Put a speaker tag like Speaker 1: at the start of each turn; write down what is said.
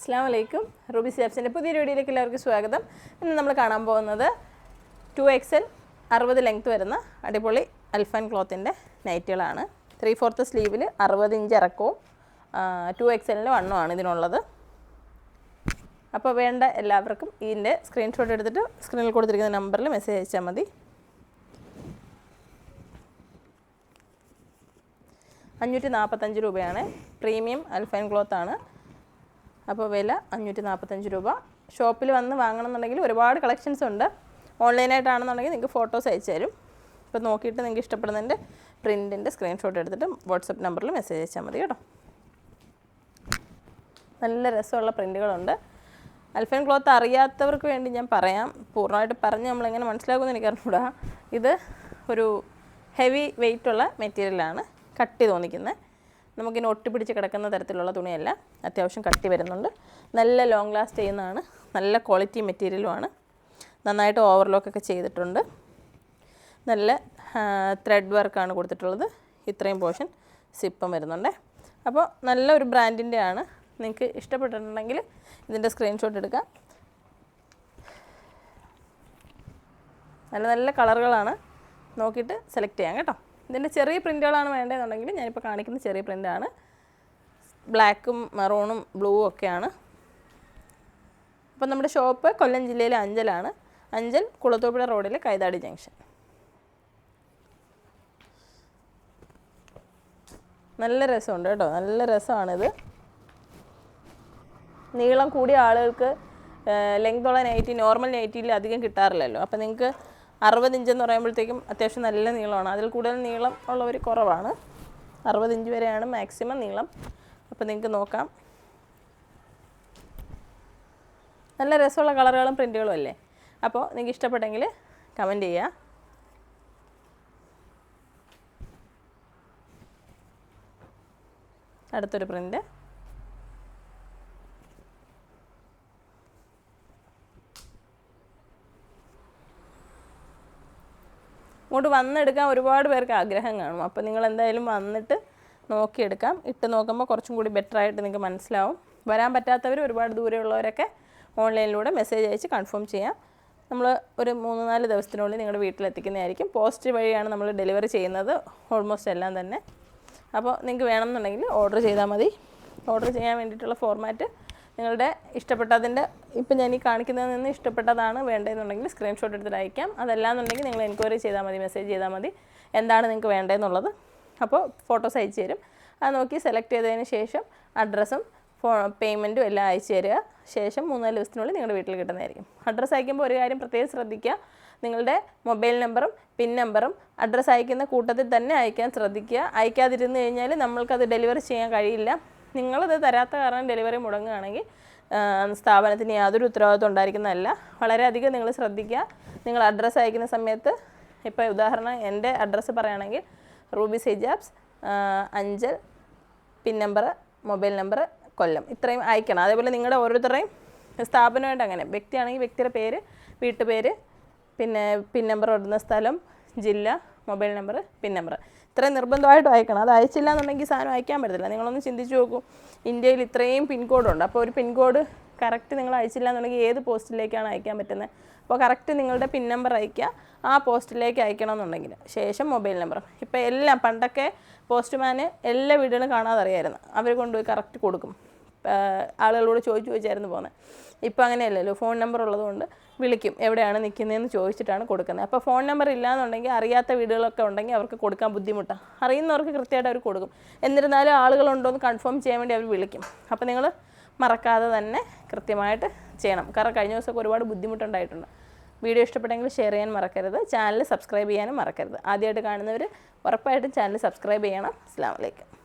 Speaker 1: അസ്സാം വലൈക്കും റൂബി സിലാബ്സിൻ്റെ പുതിയ വീഡിയോയിലേക്ക് എല്ലാവർക്കും സ്വാഗതം ഇന്ന് നമ്മൾ കാണാൻ പോകുന്നത് ടു എക്സൽ അറുപത് ലെങ്ത് വരുന്ന അടിപൊളി അൽഫാൻ ക്ലോത്തിൻ്റെ നൈറ്റുകളാണ് ത്രീ ഫോർത്ത് സ്ലീവിൽ അറുപത് ഇഞ്ച് ഇറക്കവും ടു എക്സലിൻ്റെ വണ്ണമാണ് ഇതിനുള്ളത് അപ്പോൾ വേണ്ട എല്ലാവർക്കും ഇതിൻ്റെ സ്ക്രീൻഷോട്ട് എടുത്തിട്ട് സ്ക്രീനിൽ കൊടുത്തിരിക്കുന്ന നമ്പറിൽ മെസ്സേജ് അയച്ചാൽ മതി അഞ്ഞൂറ്റി നാൽപ്പത്തഞ്ച് രൂപയാണ് പ്രീമിയം അൽഫൈൻ ക്ലോത്താണ് അപ്പോൾ വില അഞ്ഞൂറ്റി നാൽപ്പത്തഞ്ച് രൂപ ഷോപ്പിൽ വന്ന് വാങ്ങണമെന്നുണ്ടെങ്കിൽ ഒരുപാട് കളക്ഷൻസ് ഉണ്ട് ഓൺലൈനായിട്ടാണെന്നുണ്ടെങ്കിൽ നിങ്ങൾക്ക് ഫോട്ടോസ് അയച്ചു തരും ഇപ്പോൾ നോക്കിയിട്ട് നിങ്ങൾക്ക് ഇഷ്ടപ്പെടുന്നതിൻ്റെ പ്രിൻറ്റിൻ്റെ സ്ക്രീൻഷോട്ട് എടുത്തിട്ട് വാട്സപ്പ് നമ്പറിൽ മെസ്സേജ് അയച്ചാൽ മതി കേട്ടോ നല്ല രസമുള്ള പ്രിൻറ്റുകളുണ്ട് അൽഫൻ ക്ലോത്ത് അറിയാത്തവർക്ക് വേണ്ടി ഞാൻ പറയാം പൂർണ്ണമായിട്ട് പറഞ്ഞ് നമ്മളെങ്ങനെ മനസ്സിലാക്കുമെന്ന് എനിക്ക് അറിഞ്ഞൂടാ ഇത് ഒരു ഹെവി വെയിറ്റുള്ള മെറ്റീരിയലാണ് കട്ടി തോന്നിക്കുന്നത് നമുക്കിങ്ങനെ ഒട്ടിപ്പിടിച്ച് കിടക്കുന്ന തരത്തിലുള്ള തുണിയല്ല അത്യാവശ്യം കട്ടി വരുന്നുണ്ട് നല്ല ലോങ് ലാസ്റ്റ് ചെയ്യുന്നതാണ് നല്ല ക്വാളിറ്റി മെറ്റീരിയലുമാണ് നന്നായിട്ട് ഓവർലോക്കൊക്കെ ചെയ്തിട്ടുണ്ട് നല്ല ത്രെഡ് വർക്കാണ് കൊടുത്തിട്ടുള്ളത് ഇത്രയും പോർഷൻ സിപ്പം വരുന്നുണ്ട് അപ്പോൾ നല്ലൊരു ബ്രാൻഡിൻ്റെ ആണ് നിങ്ങൾക്ക് ഇഷ്ടപ്പെട്ടിട്ടുണ്ടെങ്കിൽ ഇതിൻ്റെ സ്ക്രീൻഷോട്ട് എടുക്കാം നല്ല നല്ല കളറുകളാണ് നോക്കിയിട്ട് സെലക്ട് ചെയ്യാം കേട്ടോ ഇതിൻ്റെ ചെറിയ പ്രിൻറ്റുകളാണ് വേണ്ടതെന്നുണ്ടെങ്കിൽ ഞാനിപ്പോൾ കാണിക്കുന്ന ചെറിയ പ്രിൻ്റാണ് ബ്ലാക്കും മെറൂണും ബ്ലൂവും ഒക്കെയാണ് അപ്പം നമ്മുടെ ഷോപ്പ് കൊല്ലം ജില്ലയിലെ അഞ്ചലാണ് അഞ്ചൽ കുളത്തൂപ്പുഴ റോഡിലെ കൈതാടി ജംഗ്ഷൻ നല്ല രസമുണ്ട് കേട്ടോ നല്ല രസമാണിത് നീളം കൂടിയ ആളുകൾക്ക് ലെങ്ത് ഉള്ള നൈറ്റി നോർമൽ നൈറ്റിയിൽ അധികം കിട്ടാറില്ലല്ലോ അപ്പോൾ നിങ്ങൾക്ക് അറുപത് ഇഞ്ചെന്ന് പറയുമ്പോഴത്തേക്കും അത്യാവശ്യം നല്ല നീളമാണ് അതിൽ കൂടുതൽ നീളം ഉള്ളവർ കുറവാണ് അറുപത് ഇഞ്ച് വരെയാണ് മാക്സിമം നീളം അപ്പോൾ നിങ്ങൾക്ക് നോക്കാം നല്ല രസമുള്ള കളറുകളും പ്രിൻറ്റുകളും അല്ലേ അപ്പോൾ നിങ്ങൾക്ക് ഇഷ്ടപ്പെട്ടെങ്കിൽ കമൻറ്റ് ചെയ്യുക അടുത്തൊരു പ്രിൻറ്റ് ഇങ്ങോട്ട് വന്നെടുക്കാൻ ഒരുപാട് പേർക്ക് ആഗ്രഹം കാണും അപ്പോൾ നിങ്ങൾ എന്തായാലും വന്നിട്ട് നോക്കിയെടുക്കാം ഇട്ട് നോക്കുമ്പോൾ കുറച്ചും കൂടി ബെറ്റർ ആയിട്ട് നിങ്ങൾക്ക് മനസ്സിലാവും വരാൻ പറ്റാത്തവർ ഒരുപാട് ദൂരെയുള്ളവരൊക്കെ ഓൺലൈനിലൂടെ മെസ്സേജ് അയച്ച് കൺഫേം ചെയ്യാം നമ്മൾ ഒരു മൂന്ന് നാല് ദിവസത്തിനുള്ളിൽ നിങ്ങളുടെ വീട്ടിലെത്തിക്കുന്നതായിരിക്കും പോസ്റ്റ് വഴിയാണ് നമ്മൾ ഡെലിവറി ചെയ്യുന്നത് ഓൾമോസ്റ്റ് എല്ലാം തന്നെ അപ്പോൾ നിങ്ങൾക്ക് വേണമെന്നുണ്ടെങ്കിൽ ഓർഡർ ചെയ്താൽ മതി ഓർഡർ ചെയ്യാൻ വേണ്ടിയിട്ടുള്ള ഫോർമാറ്റ് നിങ്ങളുടെ ഇഷ്ടപ്പെട്ടതിൻ്റെ ഇപ്പം ഞാൻ ഈ കാണിക്കുന്നതിൽ നിന്ന് ഇഷ്ടപ്പെട്ടതാണ് വേണ്ടതെന്നുണ്ടെങ്കിൽ സ്ക്രീൻഷോട്ട് എടുത്തിട്ട് അയക്കാം എന്നുണ്ടെങ്കിൽ നിങ്ങൾ എൻക്വയറി ചെയ്താൽ മതി മെസ്സേജ് ചെയ്താൽ മതി എന്താണ് നിങ്ങൾക്ക് വേണ്ടതെന്നുള്ളത് അപ്പോൾ ഫോട്ടോസ് അയച്ചു തരും അത് നോക്കി സെലക്ട് ചെയ്തതിന് ശേഷം അഡ്രസ്സും ഫോ പേയ്മെൻറ്റും എല്ലാം അയച്ചു തരിക ശേഷം മൂന്നാല് ദിവസത്തിനുള്ളിൽ നിങ്ങളുടെ വീട്ടിൽ കിട്ടുന്നതായിരിക്കും അഡ്രസ്സ് അയക്കുമ്പോൾ ഒരു കാര്യം പ്രത്യേകം ശ്രദ്ധിക്കുക നിങ്ങളുടെ മൊബൈൽ നമ്പറും പിൻ നമ്പറും അഡ്രസ്സ് അയക്കുന്ന കൂട്ടത്തിൽ തന്നെ അയക്കാൻ ശ്രദ്ധിക്കുക അയക്കാതിരുന്ന് കഴിഞ്ഞാൽ നമ്മൾക്കത് ഡെലിവറി ചെയ്യാൻ കഴിയില്ല നിങ്ങളത് തരാത്ത കാരണം ഡെലിവറി മുടങ്ങുകയാണെങ്കിൽ സ്ഥാപനത്തിന് യാതൊരു ഉത്തരവാദിത്വം ഉണ്ടായിരിക്കുന്നതല്ല വളരെയധികം നിങ്ങൾ ശ്രദ്ധിക്കുക നിങ്ങൾ അഡ്രസ്സ് അയക്കുന്ന സമയത്ത് ഇപ്പോൾ ഉദാഹരണം എൻ്റെ അഡ്രസ്സ് പറയുകയാണെങ്കിൽ റൂബി സെജാബ്സ് Anchal pin number mobile number Kollam ഇത്രയും അയക്കണം അതേപോലെ നിങ്ങളുടെ ഓരോരുത്തരുടെയും സ്ഥാപനമായിട്ട് അങ്ങനെ വ്യക്തിയാണെങ്കിൽ വ്യക്തിയുടെ പേര് വീട്ടുപേര് പിന്നെ പിൻ നമ്പർ ഓടുന്ന സ്ഥലം ജില്ല മൊബൈൽ നമ്പർ പിൻ നമ്പർ ഇത്രയും നിർബന്ധമായിട്ടും അയക്കണം അത് അയച്ചില്ല എന്നുണ്ടെങ്കിൽ സാധനം അയക്കാൻ പറ്റത്തില്ല നിങ്ങളൊന്ന് ചിന്തിച്ച് നോക്കൂ ഇന്ത്യയിൽ ഇത്രയും പിൻകോഡുണ്ട് അപ്പോൾ ഒരു പിൻകോഡ് കറക്റ്റ് നിങ്ങൾ അയച്ചില്ല എന്നുണ്ടെങ്കിൽ ഏത് പോസ്റ്റിലേക്കാണ് അയക്കാൻ പറ്റുന്നത് അപ്പോൾ കറക്റ്റ് നിങ്ങളുടെ പിൻ നമ്പർ അയക്കുക ആ പോസ്റ്റിലേക്ക് എന്നുണ്ടെങ്കിൽ ശേഷം മൊബൈൽ നമ്പറും ഇപ്പോൾ എല്ലാം പണ്ടൊക്കെ പോസ്റ്റ്മാന് എല്ലാ വീടുകളും കാണാതെ അറിയായിരുന്നു അവർ കൊണ്ടുപോയി കറക്റ്റ് കൊടുക്കും ആളുകളോട് ചോദിച്ചു ചോദിച്ചായിരുന്നു പോകുന്നത് ഇപ്പോൾ അങ്ങനെയല്ലല്ലോ ഫോൺ നമ്പർ ഉള്ളതുകൊണ്ട് വിളിക്കും എവിടെയാണ് നിൽക്കുന്നതെന്ന് ചോദിച്ചിട്ടാണ് കൊടുക്കുന്നത് അപ്പോൾ ഫോൺ നമ്പർ ഇല്ലാന്നുണ്ടെങ്കിൽ അറിയാത്ത വീടുകളൊക്കെ ഉണ്ടെങ്കിൽ അവർക്ക് കൊടുക്കാൻ ബുദ്ധിമുട്ടാണ് അറിയുന്നവർക്ക് കൃത്യമായിട്ട് അവർ കൊടുക്കും എന്നിരുന്നാലും ആളുകളുണ്ടോ എന്ന് കൺഫേം ചെയ്യാൻ വേണ്ടി അവർ വിളിക്കും അപ്പോൾ നിങ്ങൾ മറക്കാതെ തന്നെ കൃത്യമായിട്ട് ചെയ്യണം കാരണം കഴിഞ്ഞ ദിവസമൊക്കെ ഒരുപാട് ബുദ്ധിമുട്ടുണ്ടായിട്ടുണ്ട് വീഡിയോ ഇഷ്ടപ്പെട്ടെങ്കിൽ ഷെയർ ചെയ്യാൻ മറക്കരുത് ചാനൽ സബ്സ്ക്രൈബ് ചെയ്യാനും മറക്കരുത് ആദ്യമായിട്ട് കാണുന്നവർ ഉറപ്പായിട്ടും ചാനൽ സബ്സ്ക്രൈബ് ചെയ്യണം അസ്ലാമലൈക്കും